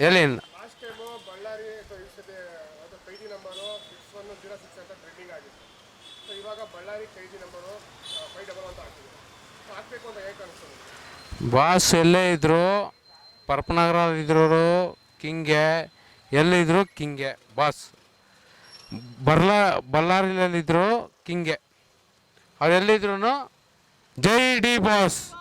ಅನಿಸ್ತದೆ ಬಾಸ್ ಎಲ್ಲೇ ಇದ್ರು? ಪರಪನಗರ ಇದ್ರು ಕಿಂಗೆ. ಎಲ್ಲಿದ್ರು ಕಿಂಗೆ. ಬಾಸ್. ಬರ್ಲ ಬಳ್ಳಾರಿಯಲ್ಲಿದ್ರು ಕಿಂಗೆ. ಅವರೆಲ್ಲಿದ್ರು Jai D boss.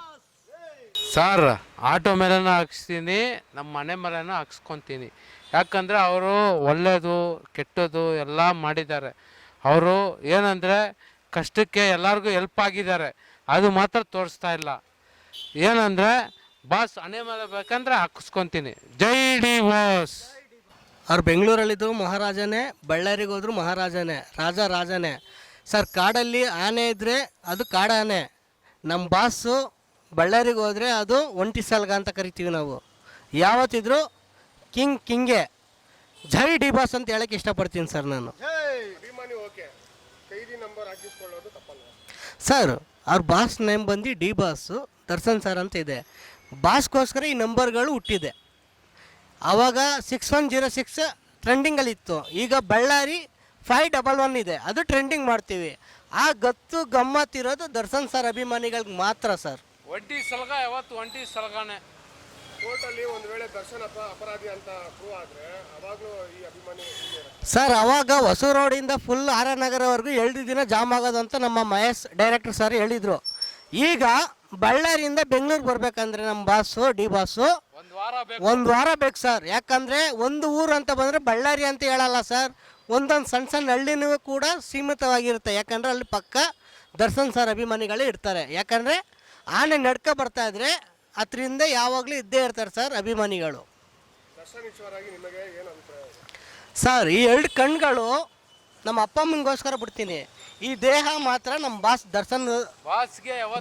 Sir. Auto ಮೇಲೆನೂ ಹಾಕ್ಸ್ತೀನಿ ನಮ್ಮ ಮನೆ ಮೇಲೆನೂ ಹಾಕ್ಸ್ಕೊತೀನಿ. ಯಾಕಂದರೆ ಅವರು ಒಳ್ಳೆಯದು ಕೆಟ್ಟದು ಎಲ್ಲ ಮಾಡಿದ್ದಾರೆ. ಅವರು ಏನಂದರೆ ಕಷ್ಟಕ್ಕೆ ಎಲ್ಲರಿಗೂ ಹೆಲ್ಪ್ ಆಗಿದ್ದಾರೆ. ಅದು ಮಾತ್ರ ತೋರಿಸ್ತಾ ಇಲ್ಲ. ಏನಂದರೆ ಬಾಸ್ ಹಣೆ ಮೇಲೆ ಬೇಕಂದ್ರೆ ಹಾಕಿಸ್ಕೊತೀನಿ. ಜೈ ಡಿ ಬಾಸ್. ಅವ್ರು ಬೆಂಗಳೂರಲ್ಲಿದ್ದು ಮಹಾರಾಜನೇ, ಬಳ್ಳಾರಿಗೆ ಹೋದ್ರು ಮಹಾರಾಜನೇ, ರಾಜ ರಾಜನೇ. ಸರ್, ಕಾಡಲ್ಲಿ ಆನೆ ಇದ್ದರೆ ಅದು ಕಾಡಾನೆ. ನಮ್ಮ ಬಾಸು ಬಳ್ಳಾರಿಗೆ ಹೋದರೆ ಅದು ಒಂಟಿ ಸಲ್ಗ ಅಂತ ಕರಿತೀವಿ ನಾವು. ಯಾವತ್ತಿದ್ರು ಕಿಂಗ್ ಕಿಂಗೆ. ಜೈ ಡಿ ಬಾಸ್ ಅಂತ ಹೇಳಕ್ಕೆ ಇಷ್ಟಪಡ್ತೀನಿ ಸರ್ ನಾನು. ಸರ್ ಅವ್ರ ಬಾಸ್ ನೇಮ್ ಬಂದು ಡಿ ಬಾಸು ದರ್ಶನ್ ಸರ್ ಅಂತ ಇದೆ. ಬಾಸ್ಗೋಸ್ಕರ ಈ ನಂಬರ್ಗಳು ಹುಟ್ಟಿದೆ. ಆವಾಗ ಸಿಕ್ಸ್ ಒನ್ ಜೀರೋ ಸಿಕ್ಸ್ ಟ್ರೆಂಡಿಂಗಲ್ಲಿತ್ತು ಈಗ ಬಳ್ಳಾರಿ ಫೈವ್ ಡಬಲ್ ಒನ್ ಇದೆ. ಅದು ಟ್ರೆಂಡಿಂಗ್ ಮಾಡ್ತೀವಿ. ಆ ಗತ್ತು ಗಮ್ಮತ್ತಿರೋದು ದರ್ಶನ್ ಸರ್ ಅಭಿಮಾನಿಗಳಿಗೆ ಮಾತ್ರ ಸರ್. ಒಂಟಿ ಸಲಗ ಯಾವತ್ತು ಒಂಟಿ ಸಲಗಾನೆ? ಕೋರ್ಟಲ್ಲಿ ಒಂದು ವೇಳೆ ದರ್ಶನ್ ಅಪ ಅಪರಾಧಿ ಅಂತ ಪ್ರೂವ್ ಆದರೆ ಅವಾಗಲೂ ಈ ಅಭಿಮಾನಿ. ಸರ್ ಅವಾಗ ಹೊಸ ರೋಡಿಂದ ಫುಲ್ ಆರ್ ಆರ್ ನಗರವರೆಗೂ ಎರಡು ದಿನ ಜಾಮ್ ಆಗೋದು ಅಂತ ನಮ್ಮ ಮಹೇಶ್ ಡೈರೆಕ್ಟರ್ ಸರ್ ಹೇಳಿದ್ರು. ಈಗ ಬಳ್ಳಾರಿಯಿಂದ ಬೆಂಗಳೂರಿಗೆ ಬರ್ಬೇಕಂದ್ರೆ ನಮ್ಮ ಬಾಸು ಡಿ ಬಾಸು ಒಂದು ವಾರ ಬೇಕು. ಒಂದು ವಾರ ಬೇಕು ಸರ್ ಯಾಕಂದರೆ ಒಂದು ಊರು ಅಂತ ಬಂದರೆ ಬಳ್ಳಾರಿ ಅಂತ ಹೇಳಲ್ಲ ಸರ್ ಒಂದೊಂದು ಸಣ್ಣ ಸಣ್ಣ ಹಳ್ಳಿನೂ ಕೂಡ ಸೀಮಿತವಾಗಿರುತ್ತೆ. ಯಾಕಂದರೆ ಅಲ್ಲಿ ಪಕ್ಕ ದರ್ಶನ್ ಸರ್ ಅಭಿಮಾನಿಗಳೇ ಇರ್ತಾರೆ. ಯಾಕಂದರೆ ಆನೆ ನಡ್ಕ ಬರ್ತಾ ಇದ್ರೆ ಅದರಿಂದ ಯಾವಾಗಲೂ ಇದ್ದೇ ಇರ್ತಾರೆ ಸರ್ ಅಭಿಮಾನಿಗಳು. ಸರ್ ಈ ಎರಡು ಕಣ್ಗಳು ನಮ್ಮ ಅಪ್ಪ ಅಮ್ಮನಿಗೋಸ್ಕರ ಬಿಡ್ತೀನಿ. ಈ ದೇಹ ಮಾತ್ರ ನಮ್ಮ ಬಾಸ್ ದರ್ಶನ್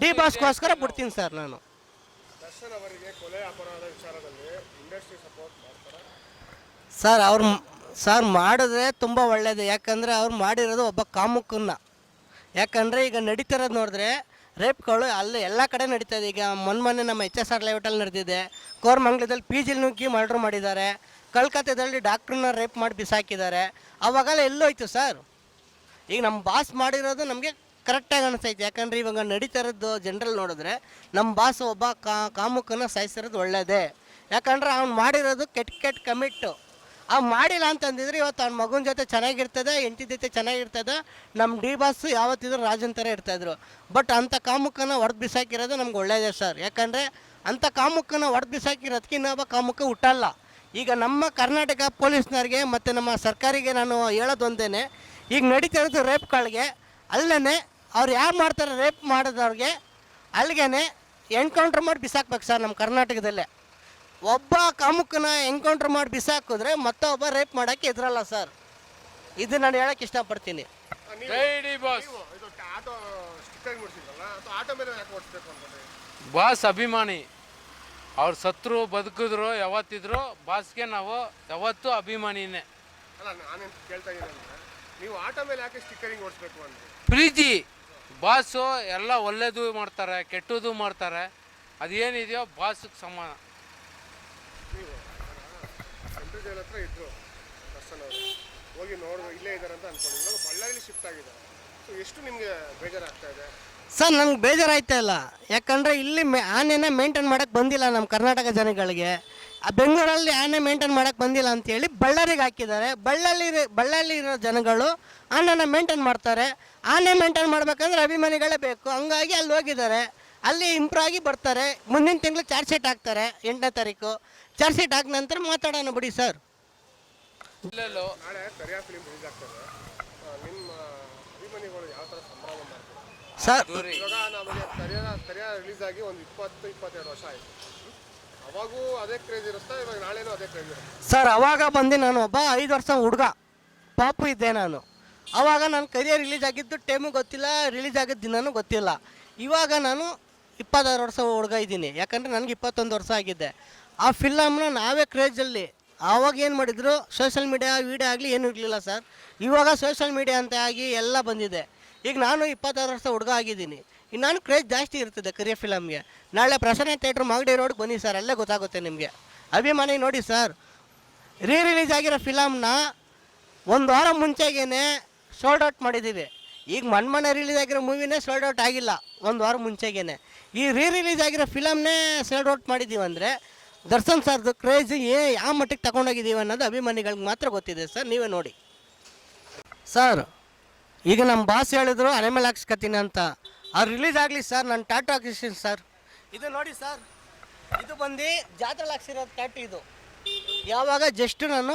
ಡಿ ಬಾಸ್ಗೋಸ್ಕರ ಬಿಡ್ತೀನಿ ಸರ್ ನಾನು. ದರ್ಶನ್ ಅವರಿಗೆ ಕೊಲೆ ಅಪರಾಧ ವಿಚಾರದಲ್ಲಿ ಇಂಡಸ್ಟ್ರಿ ಸಪೋರ್ಟ್ ಮಾಡ್ತಾರೆ? ಸರ್ ಅವ್ರು ಸರ್ ಮಾಡಿದ್ರೆ ತುಂಬ ಒಳ್ಳೆಯದು ಯಾಕಂದರೆ ಅವ್ರು ಮಾಡಿರೋದು ಒಬ್ಬ ಕಾಮುಕನ್ನ. ಯಾಕಂದರೆ ಈಗ ನಡೀತಿರೋದು ನೋಡಿದ್ರೆ ರೇಪ್ಗಳು ಅಲ್ಲಿ ಎಲ್ಲ ಕಡೆ ನಡೀತಾ ಇದೆ. ಈಗ ಮೊನ್ನೆ ಮೊನ್ನೆ ನಮ್ಮ ಎಚ್ ಎಸ್ ಆರ್ ಲೇಔಟಲ್ಲಿ ನಡೆದಿದೆ. ಕೋರ್ಮಂಗ್ಲದಲ್ಲಿ ಪಿ ಜಿಲ್ ನುಗ್ಗಿ ಮರ್ಡ್ರ್ ಮಾಡಿದ್ದಾರೆ. ಕಲ್ಕತ್ತಾದಲ್ಲಿ ಡಾಕ್ಟ್ರನ್ನ ರೇಪ್ ಮಾಡಿ ಬಿಸಾಕಿದ್ದಾರೆ. ಅವಾಗೆಲ್ಲ ಎಲ್ಲೋಯ್ತು ಸರ್ ಈಗ ನಮ್ಮ ಬಾಸ್ ಮಾಡಿರೋದು ನಮಗೆ ಕರೆಕ್ಟಾಗಿ ಅನಿಸ್ತೈತೆ ಯಾಕಂದರೆ ಇವಾಗ ನಡೀತಾ ಇರೋದು ಜನರಲ್ ನೋಡಿದ್ರೆ ನಮ್ಮ ಬಾಸ್ ಒಬ್ಬ ಕಾಮುಕನ ಸಾಯಿಸಿರೋದು ಒಳ್ಳೆಯದೇ ಯಾಕಂದರೆ ಅವ್ನು ಮಾಡಿರೋದು ಕೆಟ್ಟ ಕೆಟ್ಟ ಕಮಿಟ್ಟು ಅವ್ನು ಮಾಡಿಲ್ಲ ಅಂತಂದಿದ್ರೆ ಇವತ್ತು ಅವ್ನ ಮಗನ ಜೊತೆ ಚೆನ್ನಾಗಿರ್ತದೆ ಎಂಟಿ ಜೊತೆ ಚೆನ್ನಾಗಿರ್ತದೆ ನಮ್ಮ ಡಿ ಬಾಸ್ ಯಾವತ್ತಿದ್ರು ರಾಜನ್ ಥರ ಇರ್ತಾಯಿದ್ರು ಬಟ್ ಅಂಥ ಕಾಮುಕನ ಹೊಡೆದು ಬಿಸಾಕಿರೋದು ನಮ್ಗೆ ಒಳ್ಳೆಯದೇ ಸರ್. ಯಾಕಂದರೆ ಅಂಥ ಕಾಮುಕನ ಹೊಡೆದು ಬಿಸಾಕಿರೋದಕ್ಕೆ ಇನ್ನೊಬ್ಬ ಕಾಮುಕ ಹುಟ್ಟಲ್ಲ. ಈಗ ನಮ್ಮ ಕರ್ನಾಟಕ ಪೊಲೀಸ್ನವ್ರಿಗೆ ಮತ್ತು ನಮ್ಮ ಸರ್ಕಾರಿಗೆ ನಾನು ಹೇಳೋದೊಂದೇನೆ ಈಗ ನಡೀತಾ ಇರೋದು ರೇಪ್ಗಳಿಗೆ ಅಲ್ಲೇ ಅವ್ರು ಯಾರು ಮಾಡ್ತಾರೆ ರೇಪ್ ಮಾಡಿದವ್ರಿಗೆ ಅಲ್ಲಿಗೆ ಎನ್ಕೌಂಟ್ರ್ ಮಾಡಿ ಬಿಸಾಕ್ಬೇಕು ಸರ್ ನಮ್ಮ ಕರ್ನಾಟಕದಲ್ಲೇ. ಒಬ್ಬ ಕಾಮುಕನ ಎನ್ಕೌಂಟ್ರ್ ಮಾಡಿ ಬಿಸಾಕಿದ್ರೆ ಮತ್ತೊಬ್ಬ ರೇಪ್ ಮಾಡೋಕ್ಕೆ ಇದ್ರಲ್ಲ ಸರ್ ಇದು ನಾನು ಹೇಳಕ್ಕೆ ಇಷ್ಟಪಡ್ತೀನಿ. ಬಾಸ್ ಇದು ಆಟೋ ಸ್ಟಿಕ್ಕರ್ ಮುಡಿಸಿದ್ರಲ್ಲ ಆಟೋ ಮೇಲೆ ಯಾಕೆ ಓಡಿಸ್ಬೇಕು ಅಂತಂದ್ರೆ ಬಾಸ್ ಅಭಿಮಾನಿ. ಅವ್ರ ಸತ್ರು ಬದುಕಿದ್ರು ಯಾವತ್ತಿದ್ರು ಬಾಸ್ಗೆ ನಾವು ಯಾವತ್ತೂ ಅಭಿಮಾನಿನೇ. ಅಲ್ಲ ನಾನೇನು ಕೇಳ್ತಾ ಇದ್ದೀನಿ ಅಂದರೆ ನೀವು ಆಟೋ ಮೇಲೆ ಯಾಕೆ ಸ್ಟಿಕ್ಕರಿಂಗ್ ಓಡಿಸ್ಬೇಕು ಅಂದರೆ ಪ್ರೀತಿ. ಬಾಸು ಎಲ್ಲ ಒಳ್ಳೇದು ಮಾಡ್ತಾರೆ ಕೆಟ್ಟದ್ದು ಮಾಡ್ತಾರೆ. ಅದೇನಿದೆಯೋ ಬಾಸ್ಗೆ ಸಮಾನ. ಸೆಂಟ್ರಲ್ ಜೈಲ್ ಹತ್ರ ಇದ್ರು ದರ್ಶನ್ ಅವರು. ಹೋಗಿ ನೋಡೋ, ಇಲ್ಲೇ ಇದ್ದಾರೆ ಅಂತ ಅನ್ಕೊಂಡು ಇವಾಗ ಬಳ್ಳಾರಿಲಿ ಶಿಫ್ಟ್ ಆಗಿದ್ದಾರೆ. ಸೊ ಎಷ್ಟು ನಿಮಗೆ ಬೇಜಾರಾಗ್ತಾ ಇದೆ? ಸರ್, ನನಗೆ ಬೇಜಾರಾಯ್ತಾ ಇಲ್ಲ. ಯಾಕಂದರೆ ಇಲ್ಲಿ ಆನೆನ ಮೇಂಟೈನ್ ಮಾಡೋಕ್ಕೆ ಬಂದಿಲ್ಲ ನಮ್ಮ ಕರ್ನಾಟಕ ಜನಗಳಿಗೆ. ಆ ಬೆಂಗಳೂರಲ್ಲಿ ಆನೆ ಮೇಂಟೈನ್ ಮಾಡಕ್ಕೆ ಬಂದಿಲ್ಲ ಅಂತೇಳಿ ಬಳ್ಳಾರಿಗೆ ಹಾಕಿದ್ದಾರೆ. ಬಳ್ಳಾರಿ ಬಳ್ಳಾರಿ ಇರೋ ಜನಗಳು ಆನೆನ ಮೇಂಟೈನ್ ಮಾಡ್ತಾರೆ. ಆನೆ ಮೇಂಟೈನ್ ಮಾಡ್ಬೇಕಂದ್ರೆ ಅಭಿಮಾನಿಗಳೇ ಬೇಕು. ಹಂಗಾಗಿ ಅಲ್ಲಿ ಹೋಗಿದ್ದಾರೆ. ಅಲ್ಲಿ ಇಂಪ್ರೂವ್ ಆಗಿ ಬರ್ತಾರೆ. ಮುಂದಿನ ತಿಂಗಳು ಚಾರ್ಜ್ ಶೀಟ್ ಹಾಕ್ತಾರೆ ಎಂಟನೇ ತಾರೀಕು. ಚಾರ್ಜ್ ಶೀಟ್ ಹಾಕಿದ ನಂತರ ಮಾತಾಡೋಣ ಬಿಡಿ ಸರ್ ಸರ್ ಇವಾಗ ನಮಗೆ ಕರಿಯಾ ರಿಲೀಸ್ ಆಗಿ ಒಂದು ಇಪ್ಪತ್ತು ಇಪ್ಪತ್ತೆರಡು ವರ್ಷ ಆಯಿತು. ಅವಾಗೂ ಅದೇ ಕ್ರೇಜ್ ಇರುತ್ತೆ? ಇವಾಗ ನಾಳೆನೂ ಅದೇ ಕ್ರೇಜ್ ಇರುತ್ತೆ? ಸರ್ ಅವಾಗ ಬಂದು ನಾನು ಒಬ್ಬ ಐದು ವರ್ಷ ಹುಡುಗ. ಪಾಪು ಇದ್ದೆ ನಾನು. ಅವಾಗ ನನ್ನ ಕರಿಯರ್ ರಿಲೀಸ್ ಆಗಿದ್ದು ಟೈಮು ಗೊತ್ತಿಲ್ಲ ರಿಲೀಸ್ ಆಗಿದ್ದ ದಿನನೂ ಗೊತ್ತಿಲ್ಲ. ಇವಾಗ ನಾನು ಇಪ್ಪತ್ತಾರು ವರ್ಷ ಹುಡುಗ ಇದ್ದೀನಿ. ಯಾಕಂದರೆ ನನಗೆ ಇಪ್ಪತ್ತೊಂದು ವರ್ಷ ಆಗಿದೆ. ಆ ಫಿಲಮ್ನ ನಾವೇ ಕ್ರೇಜಲ್ಲಿ ಆವಾಗ ಏನು ಮಾಡಿದ್ರು ಸೋಷಲ್ ಮೀಡಿಯಾ ವೀಡಿಯೋ ಆಗಲಿ ಏನೂ ಇರಲಿಲ್ಲ ಸರ್. ಇವಾಗ ಸೋಷಲ್ ಮೀಡಿಯಾ ಅಂತ ಆಗಿ ಎಲ್ಲ ಬಂದಿದೆ. ಈಗ ನಾನು ಇಪ್ಪತ್ತಾರು ವರ್ಷ ಹುಡುಗ ಆಗಿದ್ದೀನಿ. ಈಗ ನಾನು ಕ್ರೇಜ್ ಜಾಸ್ತಿ ಇರ್ತದೆ ಕರಿಯ ಫಿಲಮ್ಗೆ. ನಾಳೆ ಪ್ರಸನ್ನ ಥಿಯೇಟ್ರ್ ಮಾಗಡಿ ರೋಡ್ಗೆ ಬನ್ನಿ ಸರ್, ಅಲ್ಲೇ ಗೊತ್ತಾಗುತ್ತೆ ನಿಮಗೆ. ಅಭಿಮಾನಿ ನೋಡಿ ಸರ್. ರೀ ರಿಲೀಸ್ ಆಗಿರೋ ಫಿಲಮ್ನ ಒಂದು ವಾರ ಮುಂಚೆಗೇನೆ ಸೋಲ್ಡ್ ಔಟ್ ಮಾಡಿದ್ದೀವಿ. ಈಗ ಮನ್ಮನೆ ರಿಲೀಸ್ ಆಗಿರೋ ಮೂವಿನೇ ಸೋಲ್ಡ್ ಔಟ್ ಆಗಿಲ್ಲ, ಒಂದು ವಾರ ಮುಂಚೆಗೇನೆ. ಈ ರೀ ರಿಲೀಸ್ ಆಗಿರೋ ಫಿಲಮ್ನೇ ಸೆಲ್ಡ್ ಔಟ್ ಮಾಡಿದ್ದೀವಿ ಅಂದರೆ ದರ್ಶನ್ ಸರ್ದು ಕ್ರೇಜ್ ಏ, ಯಾವ ಮಟ್ಟಿಗೆ ತಗೊಂಡೋಗಿದ್ದೀವಿ ಅನ್ನೋದು ಅಭಿಮಾನಿಗಳಿಗೆ ಮಾತ್ರ ಗೊತ್ತಿದೆ ಸರ್, ನೀವೇ ನೋಡಿ. ಸರ್, ಈಗ ನಮ್ಮ ಬಾಸ್ ಹೇಳಿದ್ರು ಅರೆ ಮೇಲೆ ಹಾಕ್ಸ್ಕತೀನಿ ಅಂತ. ಅದು ರಿಲೀಸ್ ಆಗಲಿ ಸರ್, ನಾನು ಟ್ಯಾಟು ಹಾಕಿಸ್ತೀನಿ ಸರ್. ಇದು ನೋಡಿ ಸರ್, ಇದು ಬಂದು ಜಾತ್ರೆಲಿ ಹಾಕ್ಸಿರೋ ಟ್ಯಾಟು ಇದು. ಯಾವಾಗ ಜಸ್ಟ್ ನಾನು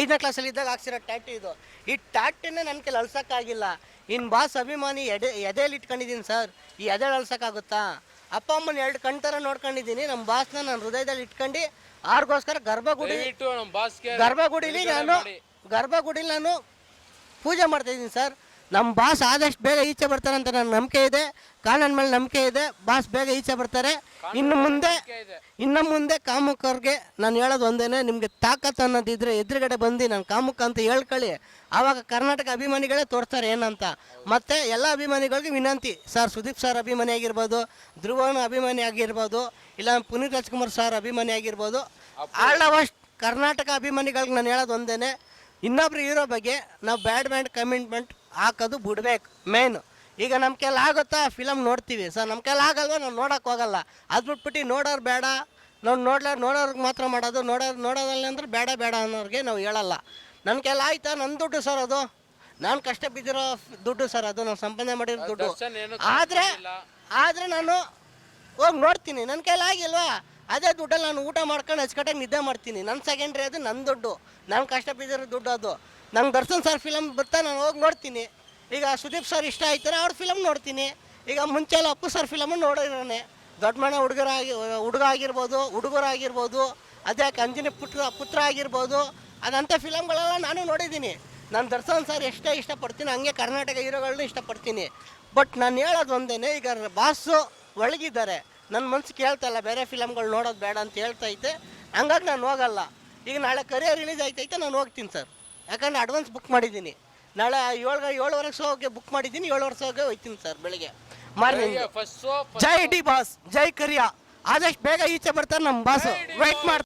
ಐದನೇ ಕ್ಲಾಸಲ್ಲಿ ಇದ್ದಾಗ ಹಾಕ್ಸಿರೋ ಟ್ಯಾಟು ಇದು. ಈ ಟ್ಯಾಟನ್ನೇ ನನ್ನ ಕೈಲಿ ಅಳ್ಸೋಕ್ಕಾಗಿಲ್ಲ. ಇನ್ನು ಬಾಸ್ ಅಭಿಮಾನಿ ಎದೆ ಎದೆಯಲ್ಲಿ ಇಟ್ಕೊಂಡಿದ್ದೀನಿ ಸರ್. ಈ ಎದೆ ಅಳ್ಸೋಕ್ಕಾಗುತ್ತಾ? ಅಪ್ಪ ಅಮ್ಮನ ಎರಡು ಕಣ್ ಥರ ನೋಡ್ಕೊಂಡಿದ್ದೀನಿ. ನಮ್ಮ ಬಾಸ್ನ ನಾನು ಹೃದಯದಲ್ಲಿ ಇಟ್ಕೊಂಡು ಆರ್ಗೋಸ್ಕರ ಗರ್ಭಗುಡಿ ದಯವಿಟ್ಟು ನಮ್ಮ ಬಾಸ್ಗೆ ಗರ್ಭಗುಡಿಲಿ ನಾನು. ಗರ್ಭಗುಡಿಲಿ ನಾನು ಪೂಜೆ ಮಾಡ್ತಾ ಇದ್ದೀನಿ ಸರ್. ನಮ್ಮ ಬಾಸ್ ಆದಷ್ಟು ಬೇಗ ಈಚೆ ಬರ್ತಾರೆ ಅಂತ ನನ್ನ ನಂಬಿಕೆ ಇದೆ. ಕಾನೂನು ಮೇಲೆ ನಂಬಿಕೆ ಇದೆ. ಬಾಸ್ ಬೇಗ ಈಚೆ ಬರ್ತಾರೆ. ಇನ್ನು ಮುಂದೆ ಇನ್ನು ಮುಂದೆ ಕಾಮುಕರಿಗೆ ನಾನು ಹೇಳೋದು ಒಂದೇನೆ ನಿಮಗೆ ತಾಕತ್ ಅನ್ನೋದಿದ್ರೆ ಎದುರುಗಡೆ ಬಂದು ನಾನು ಕಾಮುಕ ಅಂತ ಹೇಳ್ಕೊಳ್ಳಿ. ಆವಾಗ ಕರ್ನಾಟಕ ಅಭಿಮಾನಿಗಳೇ ತೋರ್ತಾರೆ ಏನಂತ. ಮತ್ತು ಎಲ್ಲ ಅಭಿಮಾನಿಗಳಿಗೆ ವಿನಂತಿ. ಸರ್ ಸುದೀಪ್ ಸರ್ ಅಭಿಮಾನಿ ಆಗಿರ್ಬೋದು ಧ್ರುವನ ಅಭಿಮಾನಿ ಆಗಿರ್ಬೋದು ಇಲ್ಲ ಪುನೀತ್ ರಾಜ್ಕುಮಾರ್ ಸರ್ ಅಭಿಮಾನಿ ಆಗಿರ್ಬೋದು. ಆಲ್ ಅವಸ್ಟ್ ಕರ್ನಾಟಕ ಅಭಿಮಾನಿಗಳಿಗೆ ನಾನು ಹೇಳೋದು ಒಂದೇನೆ. ಇನ್ನೊಬ್ರು ಇರೋ ಬಗ್ಗೆ ನಾವು ಬ್ಯಾಡ್ ಬ್ಯಾಂಡ್ ಕಮಿಟ್ಮೆಂಟ್ ಹಾಕೋದು ಬಿಡ್ಬೇಕು ಮೇನ್ ಈಗ ನಮ್ಮ ಕೈಲಿ ಆಗುತ್ತಾ? ಫಿಲಮ್ ನೋಡ್ತೀವಿ. ಸರ್ ನಮ್ಮ ಕೈಲಿ ಆಗಲ್ವ? ನಾವು ನೋಡೋಕೆ ಹೋಗಲ್ಲ. ಅದು ಬಿಟ್ಬಿಟ್ಟು ನೋಡೋರು ಬೇಡ. ನಾವು ನೋಡ್ಲ ನೋಡೋರ್ಗೆ ಮಾತ್ರ ಮಾಡೋದು. ನೋಡೋರು ನೋಡೋದಲ್ಲ ಅಂದ್ರೆ ಬೇಡ ಬೇಡ ಅನ್ನೋರಿಗೆ ನಾವು ಹೇಳಲ್ಲ. ನನ್ನ ಕೈಲಿ ಆಯ್ತಾ ನನ್ನ ದುಡ್ಡು ಸರ್ ಅದು? ನಾನು ಕಷ್ಟ ಬಿದ್ದಿರೋ ದುಡ್ಡು ಸರ್ ಅದು? ನಾವು ಸಂಪಾದನೆ ಮಾಡಿರೋ ದುಡ್ಡು. ಆದರೆ ಆದರೆ ನಾನು ಹೋಗಿ ನೋಡ್ತೀನಿ. ನನ್ನ ಕೈಲಿ ಆಗಿಲ್ವಾ? ಅದೇ ದುಡ್ಡಲ್ಲಿ ನಾನು ಊಟ ಮಾಡ್ಕೊಂಡು ಅಚ್ಚುಕಟ್ಟಾಗಿ ನಿದ್ದೆ ಮಾಡ್ತೀನಿ. ನನ್ನ ಸೆಕೆಂಡ್ರಿ ಅದು ನನ್ನ ದುಡ್ಡು. ನಾನು ಕಷ್ಟ ಬಿದ್ದಿರೋ ದುಡ್ಡು ಅದು. ನಂಗೆ ದರ್ಶನ್ ಸರ್ ಫಿಲಮ್ ಬರ್ತಾ ನಾನು ಹೋಗಿ ನೋಡ್ತೀನಿ. ಈಗ ಸುದೀಪ್ ಸರ್ ಇಷ್ಟ ಆಯ್ತಾರೆ ಅವ್ರ ಫಿಲಮ್ ನೋಡ್ತೀನಿ. ಈಗ ಮುಂಚೆ ಎಲ್ಲ ಅಪ್ಪು ಸರ್ ಫಿಲಮ್ ನೋಡಿರೋನೆ. ದೊಡ್ಡ ಮನೆ ಹುಡುಗರಾಗಿ, ಹುಡುಗ ಆಗಿರ್ಬೋದು, ಹುಡುಗರಾಗಿರ್ಬೋದು, ಅದೇ ಅಂಜನಿ ಪುತ್ರ ಪುತ್ರ ಆಗಿರ್ಬೋದು ಅದಂಥ ಫಿಲಮ್ಗಳೆಲ್ಲ ನಾನು ನೋಡಿದ್ದೀನಿ. ನಾನು ದರ್ಶನ್ ಸರ್ ಎಷ್ಟೇ ಇಷ್ಟಪಡ್ತೀನಿ, ಹಂಗೆ ಕರ್ನಾಟಕ ಹೀರೋಗಳನ್ನ ಇಷ್ಟಪಡ್ತೀನಿ. ಬಟ್ ನಾನು ಹೇಳೋದು ಒಂದೇನೆ ಈಗ ಬಾಸು ಒಳಗಿದ್ದಾರೆ. ನನ್ನ ಮನ್ಸು ಕೇಳ್ತಾ ಇಲ್ಲ, ಬೇರೆ ಫಿಲಮ್ಗಳು ನೋಡೋದು ಬೇಡ ಅಂತ ಹೇಳ್ತೈತೆ ಹಂಗಾಗಿ ನಾನು ಹೋಗಲ್ಲ. ಈಗ ನಾಳೆ ಕರಿಯರ್ ರಿಲೀಸ್ ಆಯ್ತೈತೆ, ನಾನು ಹೋಗ್ತೀನಿ ಸರ್ ಯಾಕಂದ್ರೆ ಅಡ್ವಾನ್ಸ್ ಬುಕ್ ಮಾಡಿದ್ದೀನಿ. ನಾಳೆ ಏಳು ಏಳುವರೆಗೆ ಶೋಗೆ ಬುಕ್ ಮಾಡಿದ್ದೀನಿ ಏಳುವರೆ ಶೋಗೆ ಹೋಯ್ತೀನಿ ಸರ್ ಬೆಳಿಗ್ಗೆ. Morning first show Jai D boss Jai Kariya. ಆದಷ್ಟು ಬೇಗ ಈಚೆ ಬರ್ತಾರೆ ನಮ್ಮ ಬಾಸು ವೆಯ್ಟ್ ಮಾಡ್ತಾರೆ.